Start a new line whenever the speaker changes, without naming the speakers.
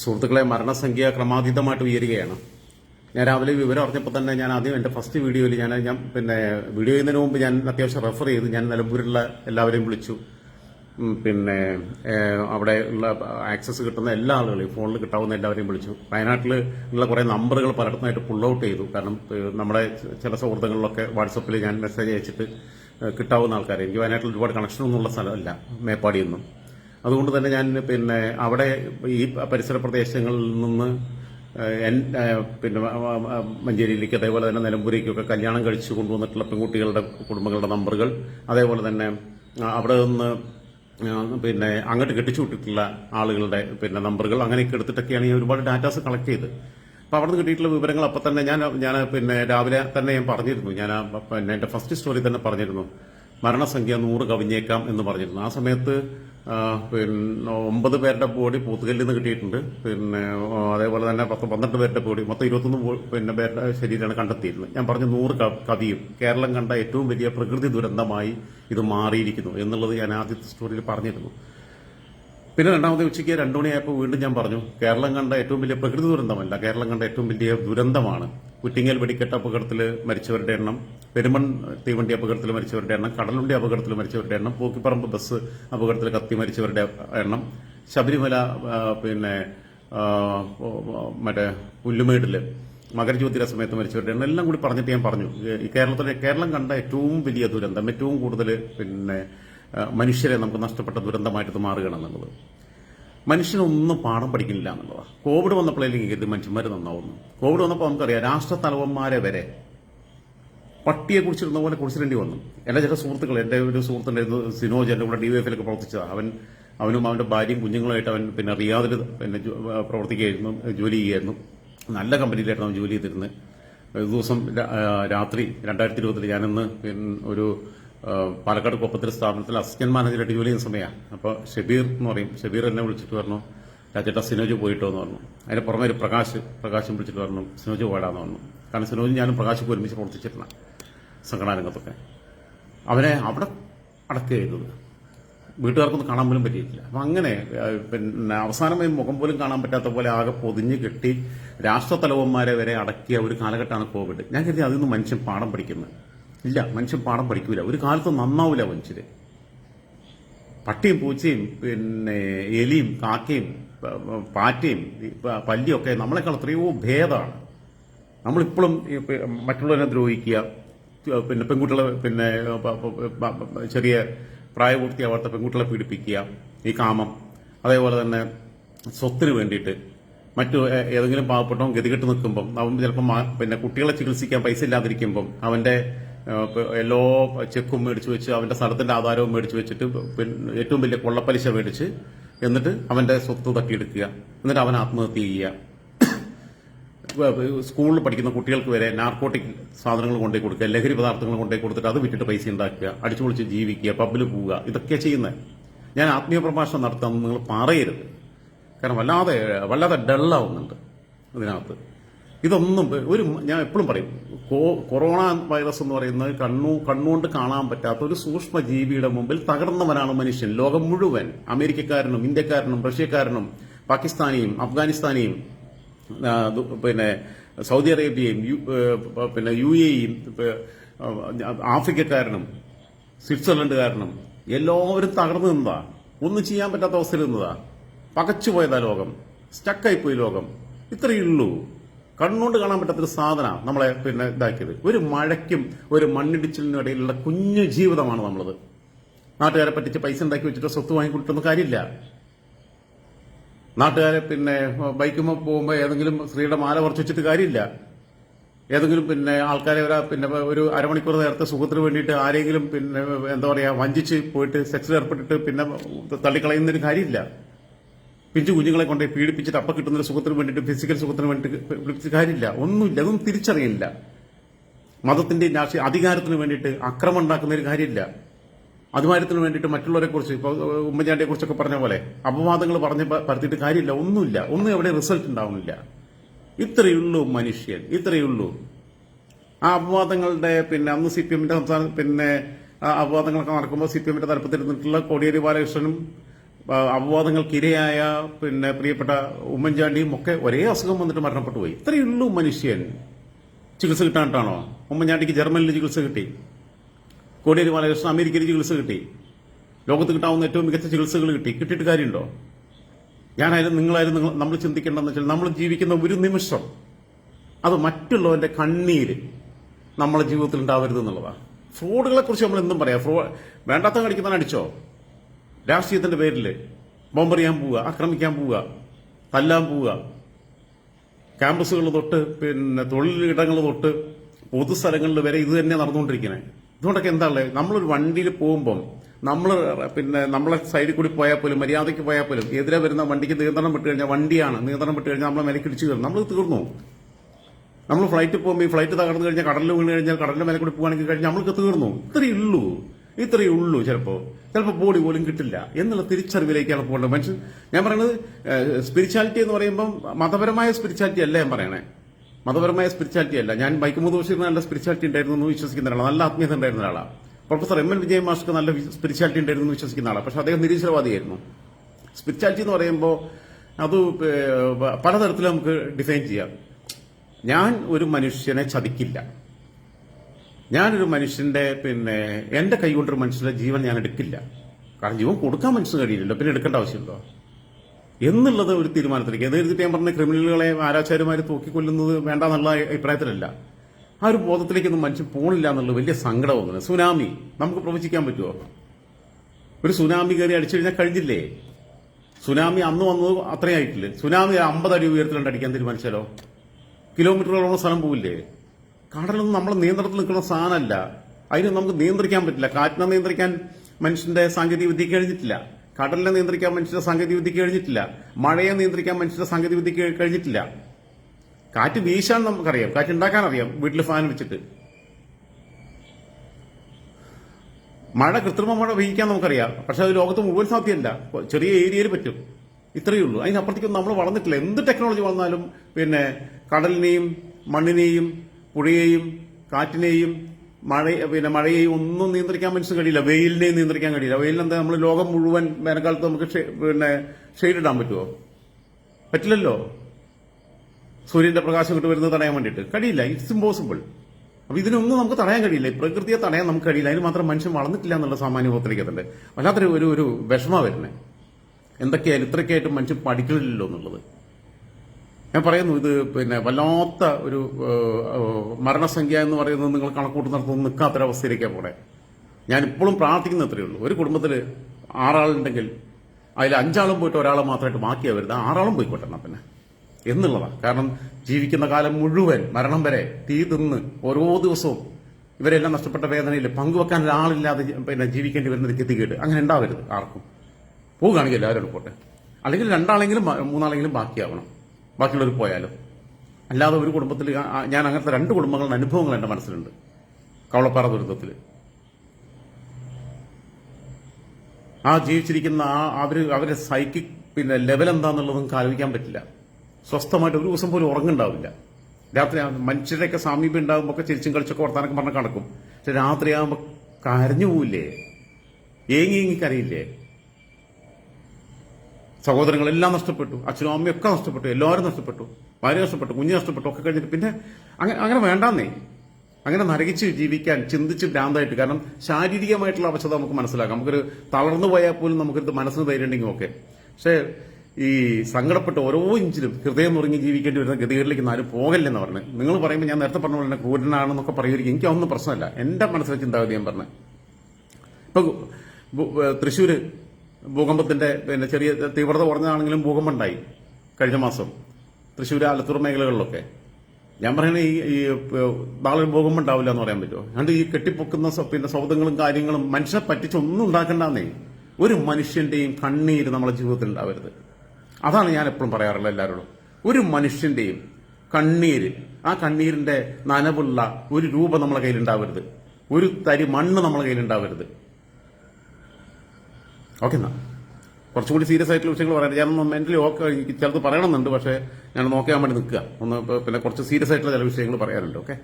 സുഹൃത്തുക്കളെ മരണസംഖ്യ ക്രമാതീതമായിട്ട് ഉയരുകയാണ്. ഞാൻ രാവിലെ വിവരം അറിഞ്ഞപ്പോൾ തന്നെ ഞാൻ ആദ്യം എന്റെ ഫസ്റ്റ് വീഡിയോയിൽ ഞാൻ ഞാൻ പിന്നെ വീഡിയോ ചെയ്യുന്നതിന് മുമ്പ് ഞാൻ അത്യാവശ്യം റെഫർ ചെയ്ത് ഞാൻ നിലമ്പൂരിലുള്ള എല്ലാവരെയും വിളിച്ചു. പിന്നെ അവിടെ ഉള്ള ആക്സസ് കിട്ടുന്ന എല്ലാ ആളുകളെയും ഫോണിൽ കിട്ടാവുന്ന എല്ലാവരെയും വിളിച്ചു. വയനാട്ടിൽ ഉള്ള കുറേ നമ്പറുകൾ പലയിടത്തുമായിട്ട് പുൾ ഔട്ട് ചെയ്തു. കാരണം നമ്മുടെ ചില സുഹൃത്തുക്കളിലൊക്കെ വാട്സപ്പിൽ ഞാൻ മെസ്സേജ് അയച്ചിട്ട് കിട്ടാവുന്ന ആൾക്കാരെ. എനിക്ക് വയനാട്ടിൽ ഒരുപാട് കണക്ഷനൊന്നുള്ള സ്ഥലമല്ല മേപ്പാടിയൊന്നും അതുകൊണ്ട് തന്നെ ഞാൻ പിന്നെ അവിടെ ഈ പരിസര പ്രദേശങ്ങളിൽ നിന്ന് പിന്നെ മഞ്ചേരിയിലേക്ക് അതേപോലെ തന്നെ നിലമ്പൂരേക്കൊക്കെ കല്യാണം കഴിച്ചു കൊണ്ടുവന്നിട്ടുള്ള പെൺകുട്ടികളുടെ കുടുംബങ്ങളുടെ നമ്പറുകൾ അതേപോലെ തന്നെ അവിടെ നിന്ന് പിന്നെ അങ്ങോട്ട് കെട്ടിച്ചു വിട്ടിട്ടുള്ള ആളുകളുടെ പിന്നെ നമ്പറുകൾ അങ്ങനെയൊക്കെ എടുത്തിട്ടൊക്കെയാണ് ഞാൻ ഒരുപാട് ഡാറ്റാസ് കളക്ട് ചെയ്ത്. അപ്പോൾ അവിടെ നിന്ന് കിട്ടിയിട്ടുള്ള വിവരങ്ങൾ അപ്പം തന്നെ ഞാൻ ഞാൻ പിന്നെ രാവിലെ തന്നെ ഞാൻ പറഞ്ഞിരുന്നു. ഞാൻ പിന്നെ എന്റെ ഫസ്റ്റ് സ്റ്റോറി തന്നെ പറഞ്ഞിരുന്നു. മരണസംഖ്യ നൂറ് കവിഞ്ഞേക്കാം എന്ന് പറഞ്ഞിരുന്നു. ആ സമയത്ത് പിന്നെ ഒമ്പത് പേരുടെ ബോഡി പൂത്തുകല്ലിൽ നിന്ന് കിട്ടിയിട്ടുണ്ട്. പിന്നെ അതേപോലെ തന്നെ പത്ത് പന്ത്രണ്ട് പേരുടെ ബോഡി മൊത്തം ഇരുപത്തൊന്ന് പിന്നെ പേരുടെ ശരീരമാണ് കണ്ടെത്തിയിരുന്നത്. ഞാൻ പറഞ്ഞു നൂറ് കവിയും. കേരളം കണ്ട ഏറ്റവും വലിയ പ്രകൃതി ദുരന്തമായി ഇത് മാറിയിരിക്കുന്നു എന്നുള്ളത് ഞാൻ ആദ്യത്തെ സ്റ്റോറിയിൽ പറഞ്ഞിരുന്നു. പിന്നെ രണ്ടാമത്തെ ഉച്ചയ്ക്ക് രണ്ടു മണിയായപ്പോൾ വീണ്ടും ഞാൻ പറഞ്ഞു കേരളം കണ്ട ഏറ്റവും വലിയ പ്രകൃതി ദുരന്തമല്ല. കേരളം കണ്ട ഏറ്റവും വലിയ ദുരന്തമാണ് കുറ്റിങ്ങൽ വെടിക്കെട്ട് അപകടത്തിൽ മരിച്ചവരുടെ എണ്ണം പെരുമൺ തീവണ്ടി അപകടത്തിൽ മരിച്ചവരുടെ എണ്ണം കടലുണ്ടി അപകടത്തിൽ മരിച്ചവരുടെ എണ്ണം പോക്കിപ്പറമ്പ് ബസ് അപകടത്തിൽ കത്തി മരിച്ചവരുടെ എണ്ണം ശബരിമല പിന്നെ മറ്റേ പുല്ലുമേടിൽ മകരജ്യോതിര സമയത്ത് മരിച്ചവരുടെ എണ്ണം എല്ലാം കൂടി പറഞ്ഞിട്ട് ഞാൻ പറഞ്ഞു. കേരളത്തിലെ കേരളം കണ്ട ഏറ്റവും വലിയ ദുരന്തം ഏറ്റവും കൂടുതൽ പിന്നെ മനുഷ്യരെ നമുക്ക് നഷ്ടപ്പെട്ട ദുരന്തമായിട്ട് മാറുകയാണെന്നുള്ളത് മനുഷ്യനൊന്നും പാഠം പഠിക്കുന്നില്ല എന്നുള്ളതാണ്. കോവിഡ് വന്നപ്പോഴേക്കും കരുതി മനുഷ്യന്മാർ നന്നാവുന്നു. കോവിഡ് വന്നപ്പോൾ നമുക്കറിയാം രാഷ്ട്ര തലവന്മാരെ വരെ പട്ടിയെ കുറിച്ചിരുന്ന പോലെ കുറിച്ചിടേണ്ടി വന്നു. എന്റെ ചില സുഹൃത്തുക്കൾ എന്റെ ഒരു സുഹൃത്തുണ്ടായിരുന്നു സിനോജ് എന്റെ കൂടെ ഡി വൈ എഫിലൊക്കെ പ്രവർത്തിച്ചതാണ് അവൻ അവനും അവന്റെ ഭാര്യയും കുഞ്ഞുങ്ങളുമായിട്ട് അവൻ പിന്നെ റിയാദിൽ പിന്നെ പ്രവർത്തിക്കുകയായിരുന്നു ജോലി ചെയ്യുമായിരുന്നു നല്ല കമ്പനിയിലായിരുന്നു അവൻ ജോലി ചെയ്തിരുന്നത്. ഒരു ദിവസം രാത്രി രണ്ടായിരത്തി ഇരുപതിൽ ഞാനിന്ന് ഒരു പാലക്കാട് കൊപ്പത്തിൽ സ്ഥാപനത്തിൽ അസിസ്റ്റന്റ് മാനേജർ ജോലി സമയമാണ്. അപ്പോൾ ഷബീർ എന്ന് പറയും. ഷബീർ എന്നെ വിളിച്ചിട്ട് പറഞ്ഞു രാജേട്ട സിനോജ് പോയിട്ടോ? എന്ന് പറഞ്ഞു. അതിന് പുറമെ ഒരു പ്രകാശ് പ്രകാശും വിളിച്ചിട്ട് പറഞ്ഞു സിനോജ് പോടാന്ന് പറഞ്ഞു. കാരണം സിനോജ് ഞാനും പ്രകാശ് ഒരുമിച്ച് പ്രവർത്തിച്ചിരുന്ന സംഘടനാരംഗത്തൊക്കെ. അവനെ അവിടെ അടക്കുകയായിരുന്നത് വീട്ടുകാർക്കൊന്നും കാണാൻ പോലും പറ്റിയിട്ടില്ല. അപ്പം അങ്ങനെ പിന്നെ അവസാനമായി മുഖം പോലും കാണാൻ പറ്റാത്ത പോലെ ആകെ പൊതിഞ്ഞ് കെട്ടി രാഷ്ട്രത്തലവന്മാരെ വരെ അടക്കിയ ഒരു കാലഘട്ടമാണ് കോവിഡ്. ഞാൻ കരുതി അതിൽ നിന്ന് മനുഷ്യൻ പാഠം പഠിക്കുന്നത്. ഇല്ല മനുഷ്യൻ പാഠം പഠിക്കൂല. ഒരു കാലത്ത് നന്നാവൂല മനുഷ്യര്. പട്ടിയും പൂച്ചയും പിന്നെ എലിയും കാക്കയും പാറ്റയും പല്ലിയൊക്കെ നമ്മളെക്കാൾ എത്രയോ ഭേദമാണ്. നമ്മളിപ്പോഴും മറ്റുള്ളവരെ ദ്രോഹിക്കുക പിന്നെ പെൺകുട്ടികളെ പിന്നെ ചെറിയ പ്രായപൂർത്തിയാവാത്ത പെൺകുട്ടികളെ പീഡിപ്പിക്കുക ഈ കാമം. അതേപോലെ തന്നെ സ്വത്തിന് വേണ്ടിയിട്ട് മറ്റു ഏതെങ്കിലും പാവപ്പെട്ടവൻ ഗതികെട്ട് നിൽക്കുമ്പം അവൻ ചിലപ്പോൾ പിന്നെ കുട്ടികളെ ചികിത്സിക്കാൻ പൈസ ഇല്ലാതിരിക്കുമ്പം പ- എല്ലാ ചെക്കും മേടിച്ചു വെച്ച് അവന്റെ സ്ഥലത്തിന്റെ ആധാരവും മേടിച്ചു വെച്ചിട്ട് പിന്നെ ഏറ്റവും വലിയ കൊള്ളപ്പലിശ മേടിച്ച് എന്നിട്ട് അവന്റെ സ്വത്ത് തട്ടിയെടുക്കുക. എന്നിട്ട് അവൻ ആത്മഹത്യ ചെയ്യുക. സ്കൂളിൽ പഠിക്കുന്ന കുട്ടികൾക്ക് വരെ നാർക്കോട്ടിക് സാധനങ്ങൾ കൊണ്ടേ കൊടുക്കുക. ലഹരി പദാർത്ഥങ്ങൾ കൊണ്ടേ കൊടുത്തിട്ട് അത് വിറ്റിട്ട് പൈസ ഉണ്ടാക്കുക. അടിച്ചു പൊളിച്ച് ജീവിക്കുക പബ്ബിൽ പോവുക. ഇതൊക്കെ ചെയ്യുന്നത് ഞാൻ ആത്മീയ പ്രഭാഷണം നടത്താമെന്ന് നിങ്ങൾ പറയരുത്. കാരണം വല്ലാതെ വല്ലാതെ ഡള്ളാവുന്നുണ്ട് ഇതിനകത്ത് ഇതൊന്നും ഒരു ഞാൻ എപ്പോഴും പറയും കൊറോണ വൈറസ് എന്ന് പറയുന്നത് കണ്ണു കണ്ണുകൊണ്ട് കാണാൻ പറ്റാത്ത ഒരു സൂക്ഷ്മ ജീവിയുടെ മുമ്പിൽ തകർന്നവനാണ് മനുഷ്യൻ. ലോകം മുഴുവൻ അമേരിക്കക്കാരനും ഇന്ത്യക്കാരനും റഷ്യക്കാരനും പാകിസ്ഥാനിയും അഫ്ഗാനിസ്ഥാനിയും പിന്നെ സൗദി അറേബ്യയും പിന്നെ യു എയും ആഫ്രിക്കക്കാരനും സ്വിറ്റ്സർലൻഡുകാരനും എല്ലാവരും തകർന്നു നിന്നതാ. ഒന്നും ചെയ്യാൻ പറ്റാത്ത അവസ്ഥയിൽ നിന്നതാ. പകച്ചുപോയതാ ലോകം. സ്റ്റക്കായിപ്പോയി ലോകം. ഇത്രയേ ഉള്ളൂ. കണ്ണുകൊണ്ട് കാണാൻ പറ്റാത്തൊരു സാധനമാണ് നമ്മളെ പിന്നെ ഇതാക്കിയത്. ഒരു മഴയ്ക്കും ഒരു മണ്ണിടിച്ചിലിനും ഇടയിലുള്ള കുഞ്ഞു ജീവിതമാണ് നമ്മളത്. നാട്ടുകാരെ പറ്റിച്ച് പൈസ ഉണ്ടാക്കി വെച്ചിട്ട് സ്വത്ത് വാങ്ങിക്കൊടുത്തൊന്നും കാര്യമില്ല. നാട്ടുകാരെ പിന്നെ ബൈക്കുമ്പോൾ പോകുമ്പോൾ ഏതെങ്കിലും സ്ത്രീയുടെ മാല കുറച്ച് വെച്ചിട്ട് കാര്യമില്ല. ഏതെങ്കിലും പിന്നെ ആൾക്കാരെ ഒരു പിന്നെ ഒരു അരമണിക്കൂർ നേരത്തെ സുഖത്തിന് വേണ്ടിയിട്ട് ആരെങ്കിലും പിന്നെ എന്താ പറയാ വഞ്ചിച്ച് പോയിട്ട് സെക്സിൽ ഏർപ്പെട്ടിട്ട് പിന്നെ തള്ളിക്കളയുന്നൊരു കാര്യമില്ല. പിഞ്ചു കുഞ്ഞുങ്ങളെ കൊണ്ട് പീഡിപ്പിച്ചിട്ട് അപ്പ കിട്ടുന്ന സുഖത്തിന് വേണ്ടിയിട്ട് ഫിസിക്കൽ സുഖത്തിന് വേണ്ടിയിട്ട് കാര്യമില്ല. ഒന്നുമില്ല അതൊന്നും തിരിച്ചറിയില്ല മതത്തിന്റെ രാഷ്ട്രീയ അധികാരത്തിന് വേണ്ടിയിട്ട് അക്രമം ഉണ്ടാക്കുന്ന ഒരു കാര്യമില്ല. അധികാരത്തിന് വേണ്ടിയിട്ട് മറ്റുള്ളവരെ കുറിച്ച് ഇപ്പോൾ ഉമ്മൻചാണ്ടിയെ കുറിച്ചൊക്കെ പറഞ്ഞ പോലെ അപവാദങ്ങൾ പറഞ്ഞ് പരത്തിയിട്ട് കാര്യമില്ല ഒന്നുമില്ല. ഒന്നും എവിടെ റിസൾട്ട് ഉണ്ടാവുന്നില്ല. ഇത്രയുള്ളൂ മനുഷ്യൻ ഇത്രയുള്ളൂ ആ അപവാദങ്ങളുടെ പിന്നെ അന്ന് സി പി എമ്മിന്റെ സംസ്ഥാന പിന്നെ അപവാദങ്ങളൊക്കെ നടക്കുമ്പോൾ സി പി എമ്മിന്റെ തലപ്പത്തിരുന്നിട്ടുള്ള കോടിയേരി ബാലകൃഷ്ണനും അപവാദങ്ങൾക്കിരയായ പിന്നെ പ്രിയപ്പെട്ട ഉമ്മൻചാണ്ടിയും ഒക്കെ ഒരേ അസുഖം വന്നിട്ട് മരണപ്പെട്ടു പോയി ഇത്രയേ ഉള്ളൂ മനുഷ്യൻ. ചികിത്സ കിട്ടാനിട്ടാണോ ഉമ്മൻചാണ്ടിക്ക് ജർമ്മനിൽ ചികിത്സ കിട്ടി. കോടിയേരി ബാലകൃഷ്ണൻ അമേരിക്കയിൽ ചികിത്സ കിട്ടി. ലോകത്ത് കിട്ടാവുന്ന ഏറ്റവും മികച്ച ചികിത്സകൾ കിട്ടി. കിട്ടിയിട്ട് കാര്യമുണ്ടോ? ഞാനായാലും നിങ്ങളായാലും നിങ്ങൾ നമ്മൾ ചിന്തിക്കേണ്ടതെന്ന് വെച്ചാൽ നമ്മൾ ജീവിക്കുന്ന ഒരു നിമിഷം അത് മറ്റുള്ളവന്റെ കണ്ണീര് നമ്മളെ ജീവിതത്തിൽ ഉണ്ടാവരുത് എന്നുള്ളതാണ്. ഫ്രോഡുകളെ കുറിച്ച് നമ്മൾ എന്തും പറയാം. ഫ്രോ വേണ്ടാത്ത കടിക്കുന്നവൻ അടിച്ചോ? രാഷ്ട്രീയത്തിന്റെ പേരിൽ ബോംബറിയാൻ പോവുക ആക്രമിക്കാൻ പോവുക തല്ലാൻ പോവുക. ക്യാമ്പസുകൾ തൊട്ട് പിന്നെ തൊഴിലിടങ്ങൾ തൊട്ട് പൊതുസ്ഥലങ്ങളിൽ വരെ ഇത് തന്നെ നടന്നുകൊണ്ടിരിക്കുന്നത് ഇതുകൊണ്ടൊക്കെ എന്താ ഉള്ളത് നമ്മളൊരു വണ്ടിയിൽ പോകുമ്പം നമ്മൾ പിന്നെ നമ്മളെ സൈഡിൽ കൂടി പോയാൽ പോലും മര്യാദയ്ക്ക് പോയാൽ പോലും എതിരെ വരുന്ന വണ്ടിക്ക് നിയന്ത്രണം വിട്ട് കഴിഞ്ഞാൽ വണ്ടിയാണ് നിയന്ത്രണം വിട്ട് കഴിഞ്ഞാൽ നമ്മളെ മേലേക്ക് കയറും. നമ്മൾ തീർന്നു. നമ്മൾ ഫ്ലൈറ്റിൽ പോകുമ്പോൾ ഈ ഫ്ലൈറ്റ് തകർന്നു കഴിഞ്ഞാൽ കടലിൽ വീണ് കഴിഞ്ഞാൽ കടലിന്റെ മേലെ കൂടി പോകുകയാണെങ്കിൽ കഴിഞ്ഞാൽ നമ്മൾക്ക് തീർന്നു. ഇത്രയേ ഉള്ളൂ. ഇത്രയേ ഉള്ളൂ ചിലപ്പോൾ ചിലപ്പോൾ ബോഡി പോലും കിട്ടില്ല. എന്നുള്ള തിരിച്ചറിവിലേക്കാണ് പോകേണ്ടത്. മനുഷ്യൻ ഞാൻ പറയുന്നത് സ്പിരിച്വാലിറ്റി എന്ന് പറയുമ്പം മതപരമായ സ്പിരിച്വാലിറ്റി അല്ല ഞാൻ പറയണേ. മതപരമായ സ്പിരിച്വാലിറ്റി അല്ല. ഞാൻ വൈക്കുമ്പോൾ ദോഷിക്കുന്ന നല്ല സ്പിരിച്വാലിറ്റി ഉണ്ടായിരുന്നു എന്ന് വിശ്വസിക്കുന്ന ഒരാളാണ്. നല്ല ആത്മീയത ഉണ്ടായിരുന്ന ഒരാളാണ്. പ്രൊഫസർ എം എൻ വിജയ് മാഷ്ക്ക് നല്ല സ്പിരിച്വാലിറ്റി ഉണ്ടായിരുന്നു എന്ന് വിശ്വസിക്കുന്ന ആളാണ് പക്ഷെ അദ്ദേഹം നിരീശ്വരവാദിയായിരുന്നു. സ്പിരിച്വാലിറ്റി എന്ന് പറയുമ്പോൾ അത് പലതരത്തിൽ നമുക്ക് ഡിഫൈൻ ചെയ്യാം. ഞാൻ ഒരു മനുഷ്യനെ ചതിക്കില്ല. ഞാനൊരു മനുഷ്യന്റെ പിന്നെ എന്റെ കൈ കൊണ്ടൊരു മനുഷ്യന്റെ ജീവൻ ഞാൻ എടുക്കില്ല. കാരണം ജീവൻ കൊടുക്കാൻ മനുഷ്യന് കഴിയില്ലല്ലോ. പിന്നെ എടുക്കേണ്ട ആവശ്യമുണ്ടോ? എന്നുള്ളത് ഒരു തീരുമാനത്തിലേക്ക്. അത് എഴുതിയിട്ട് ഞാൻ പറഞ്ഞ ക്രിമിനലുകളെ ആരാചാര്യമാർ തൂക്കിക്കൊല്ലുന്നത് വേണ്ട എന്നുള്ള അഭിപ്രായത്തിലല്ല. ആ ഒരു ബോധത്തിലേക്കൊന്നും മനുഷ്യൻ പോണില്ല എന്നുള്ളത് വലിയ സങ്കടം തോന്നുന്നത് സുനാമി നമുക്ക് പ്രവചിക്കാൻ പറ്റുമോ ഒരു സുനാമി കയറി അടിച്ചു കഴിഞ്ഞാൽ കഴിഞ്ഞില്ലേ? സുനാമി അന്ന് വന്നത് അത്രയും ആയിട്ടില്ലേ? സുനാമി അമ്പത് അടി ഉയരത്തിലുണ്ട് അടിക്കാൻ തീരുമാനിച്ചാലോ? കിലോമീറ്ററുകളോളം സ്ഥലം പോവില്ലേ? കടലൊന്നും നമ്മൾ നിയന്ത്രണത്തിൽ നിൽക്കുന്ന സാധനമല്ല. അതിന് നമുക്ക് നിയന്ത്രിക്കാൻ പറ്റില്ല. കാറ്റിനെ നിയന്ത്രിക്കാൻ മനുഷ്യന്റെ സാങ്കേതിക വിദ്യ കഴിഞ്ഞിട്ടില്ല. കടലിനെ നിയന്ത്രിക്കാൻ മനുഷ്യന്റെ സാങ്കേതിക വിദ്യ കഴിഞ്ഞിട്ടില്ല. മഴയെ നിയന്ത്രിക്കാൻ മനുഷ്യന്റെ സാങ്കേതിക വിദ്യ കഴിഞ്ഞിട്ടില്ല. കാറ്റ് വീശാൻ നമുക്കറിയാം. കാറ്റ് ഉണ്ടാക്കാൻ അറിയാം. വീട്ടിൽ ഫാൻ വെച്ചിട്ട്. മഴ കൃത്രിമ മഴ പെയ്യിക്കാൻ നമുക്കറിയാം. പക്ഷെ അത് ലോകത്ത് മുഴുവൻ സാധ്യമല്ല. ചെറിയ ഏരിയയിൽ പറ്റും. ഇത്രയേ ഉള്ളൂ. അതിനപ്പുറത്തേക്കൊന്നും നമ്മൾ വളർന്നിട്ടില്ല. എന്ത് ടെക്നോളജി വന്നാലും പിന്നെ കടലിനെയും മണ്ണിനെയും പുഴയെയും കാറ്റിനെയും മഴ പിന്നെ മഴയെയും ഒന്നും നിയന്ത്രിക്കാൻ മനുഷ്യന് കഴിയില്ല. വെയിലിനെയും നിയന്ത്രിക്കാൻ കഴിയില്ല. വെയിലിനെന്താ നമ്മൾ ലോകം മുഴുവൻ വേനൽക്കാലത്ത് നമുക്ക് പിന്നെ ഷെയ്ഡ് ഇടാൻ പറ്റുമോ പറ്റില്ലല്ലോ. സൂര്യന്റെ പ്രകാശം ഇട്ട് വരുന്നത് തടയാൻ വേണ്ടിയിട്ട്. കഴിയില്ല. ഇറ്റ്സ് ഇമ്പോസിബിൾ അപ്പൊ ഇതിനൊന്നും നമുക്ക് തടയാൻ കഴിയില്ല. പ്രകൃതിയെ തടയാൻ നമുക്ക് കഴിയില്ല. അതിന് മാത്രം മനുഷ്യൻ വളർന്നിട്ടില്ല എന്നുള്ള സാമാന്യ ബോധത്തിലേക്ക് എത്തണ്ടേ വല്ലാത്തൊരു ഒരു ഒരു വിഷമ വരുന്നത് എന്തൊക്കെയായാലും ഇത്രയ്ക്കായിട്ട് മനുഷ്യൻ പഠിക്കുന്നില്ലല്ലോ എന്നുള്ളത്. ഞാൻ പറയുന്നു ഇത് പിന്നെ വല്ലാത്ത ഒരു മരണസംഖ്യ എന്ന് പറയുന്നത് നിങ്ങൾ കണക്കൂട്ട് നടത്തുന്ന നിൽക്കാത്തൊരവസ്ഥയിലേക്കാണ് പോണേ. ഞാൻ ഇപ്പോഴും പ്രാർത്ഥിക്കുന്ന അത്രയേ ഉള്ളൂ. ഒരു കുടുംബത്തിൽ ആറാളുണ്ടെങ്കിൽ അതിൽ അഞ്ചാളും പോയിട്ട് ഒരാളെ മാത്രമായിട്ട് ബാക്കിയാ വരുന്നത്. ആറാളും പോയിക്കോട്ടെ എന്നാ പിന്നെ. എന്നുള്ളതാണ് കാരണം ജീവിക്കുന്ന കാലം മുഴുവൻ മരണം വരെ തീ തിന്ന് ഓരോ ദിവസവും ഇവരെല്ലാം നഷ്ടപ്പെട്ട വേദനയിൽ പങ്കുവെക്കാൻ ഒരാളില്ലാതെ പിന്നെ ജീവിക്കേണ്ടി വരുന്നത് ഗതികേട് അങ്ങനെ ഉണ്ടാവരുത് ആർക്കും. പോവുകയാണെങ്കിൽ എല്ലാവരും പോട്ടെ. അല്ലെങ്കിൽ രണ്ടാളെങ്കിലും മൂന്നാളെങ്കിലും ബാക്കിയാവണം. ബാക്കിയുള്ളവർ പോയാലും. അല്ലാതെ ഒരു കുടുംബത്തിൽ ഞാൻ അങ്ങനത്തെ രണ്ട് കുടുംബങ്ങളുടെ അനുഭവങ്ങൾ എന്റെ മനസ്സിലുണ്ട്. കവളപ്പാറ ദുരിതത്തിൽ ആ ജീവിച്ചിരിക്കുന്ന ആ അവർ അവരുടെ സൈക്കിക് പിന്നെ ലെവൽ എന്താണെന്നുള്ളതും ആലോചിക്കാൻ പറ്റില്ല. സ്വസ്ഥമായിട്ട് ഒരു ദിവസം പോലും ഉറങ്ങുണ്ടാവില്ല രാത്രി മനുഷ്യരുടെയൊക്കെ സാമീപ്യം ഉണ്ടാകുമ്പോൾ ഒക്കെ ചിരിച്ചും കളിച്ചൊക്കെ വർത്താനൊക്കെ പറഞ്ഞ് കണക്കും പക്ഷെ രാത്രിയാകുമ്പോൾ കരഞ്ഞു പോവില്ലേ? ഏങ്ങി ഏങ്ങി കരയില്ലേ സഹോദരങ്ങളെല്ലാം നഷ്ടപ്പെട്ടു അച്ഛനും അമ്മയും ഒക്കെ നഷ്ടപ്പെട്ടു എല്ലാവരും നഷ്ടപ്പെട്ടു ഭാര്യ നഷ്ടപ്പെട്ടു കുഞ്ഞ് നഷ്ടപ്പെട്ടു ഒക്കെ കഴിഞ്ഞിട്ട് പിന്നെ അങ്ങനെ അങ്ങനെ വേണ്ടാന്നേ. അങ്ങനെ നരകിച്ച് ജീവിക്കാൻ ചിന്തിച്ച് ഭ്രാന്തായിട്ട് കാരണം ശാരീരികമായിട്ടുള്ള അവശത നമുക്ക് മനസ്സിലാക്കാം. നമുക്കൊരു തളർന്നു പോയാൽ പോലും നമുക്കൊരു മനസ്സിന് ധൈര്യം ഉണ്ടെങ്കിൽ ഓക്കെ. പക്ഷേ ഈ സങ്കടപ്പെട്ട് ഓരോ ഇഞ്ചിലും ഹൃദയം നുറങ്ങി ജീവിക്കേണ്ടി വരുന്ന ഗതികളിലേക്ക് ആരും പോകല്ലെന്ന് പറഞ്ഞു. നിങ്ങൾ പറയുമ്പോൾ ഞാൻ നേരത്തെ പറഞ്ഞ പോലെ ക്രൂരനാണെന്നൊക്കെ പറയുമായിരിക്കും എനിക്ക് അതൊന്നും പ്രശ്നമല്ല. എന്റെ മനസ്സിലെ ചിന്താഗതി ഞാൻ പറഞ്ഞു. ഇപ്പൊ തൃശ്ശൂര് ഭൂകമ്പത്തിന്റെ പിന്നെ ചെറിയ തീവ്രത കുറഞ്ഞതാണെങ്കിലും ഭൂകമ്പം ഉണ്ടായി കഴിഞ്ഞ മാസം. തൃശ്ശൂർ ആലത്തൂർ മേഖലകളിലൊക്കെ. ഞാൻ പറയുന്നത് ഈ ഈ നാളെ ഭൂകമ്പം ഉണ്ടാവില്ല എന്ന് പറയാൻ പറ്റുമോ? അതുകൊണ്ട് ഈ കെട്ടിപ്പൊക്കുന്ന പിന്നെ സൗദങ്ങളും കാര്യങ്ങളും മനുഷ്യനെ പറ്റിച്ച് ഒന്നും ഉണ്ടാക്കണ്ടെന്നേ. ഒരു മനുഷ്യന്റെയും കണ്ണീര് നമ്മളെ ജീവിതത്തിൽ ഉണ്ടാവരുത്. അതാണ് ഞാൻ എപ്പോഴും പറയാറുള്ളത് എല്ലാവരോടും. ഒരു മനുഷ്യന്റെയും കണ്ണീര് ആ കണ്ണീരിന്റെ നനവുള്ള ഒരു രൂപ നമ്മളെ കയ്യിലുണ്ടാവരുത്. ഒരു തരി മണ്ണ് നമ്മളെ കയ്യിലുണ്ടാവരുത്. ഓക്കെ എന്നാ. കുറച്ചുകൂടി സീരിയസ് ആയിട്ടുള്ള വിഷയങ്ങൾ പറയാം. ഞാൻ മെന്റലി ഓക്കെ ചിലത് പറയണമെന്നുണ്ട് പക്ഷേ ഞാൻ നോക്കാൻ വേണ്ടി നിൽക്കുക. ഒന്ന് പിന്നെ കുറച്ച് സീരിയസ് ആയിട്ടുള്ള ചില വിഷയങ്ങൾ പറയാനുണ്ട് ഓക്കെ?